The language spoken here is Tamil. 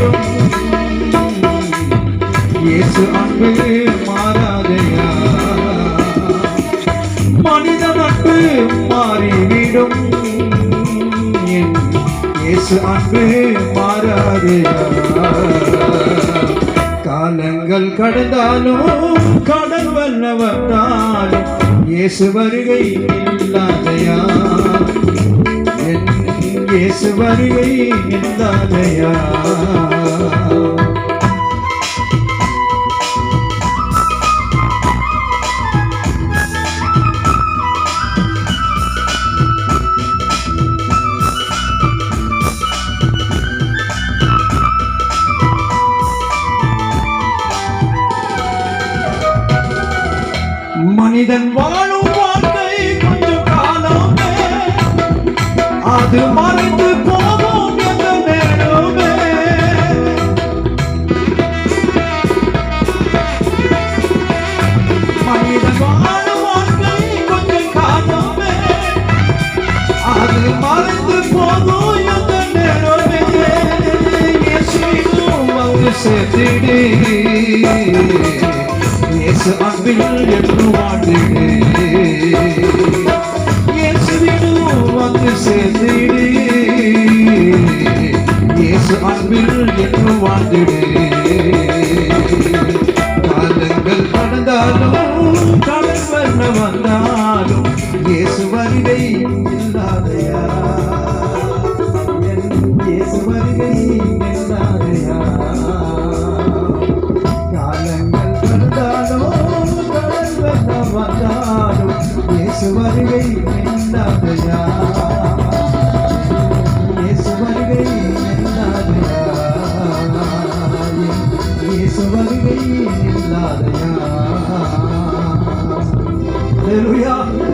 மாறும் இயேசு அன்பு மாறாதையா? மனித நட்பு மாறிவிடும். இயேசு அன்பு மாறாதையா? காலங்கள் கடந்தாலும் கடல் வல்லவர் தான். இயேசு வருகை இல்லாதையா? இயேசு வருகை இல்லாதையா மனிதன் வாழும் வாழ்க்கை கொஞ்சம் காலமே அது இயேசு அன்பில் என்று வாழ்ந்திடு இயேசுவினும் வந்து சேர்ந்திடு இயேசு அன்பில் என்று வாழ்ந்திடு நேரம் வந்தாலும் இயேசு வருகை இல்லாதையா? இயேசு வருகை இல்லாதையா? காலங்கள் வந்தாலும் வெள்ளம் வந்தாலும் இயேசு வருகை இல்லாதையா? இயேசு வருகை இல்லாதையா? இயேசு வருகை இல்லாதையா? Hallelujah.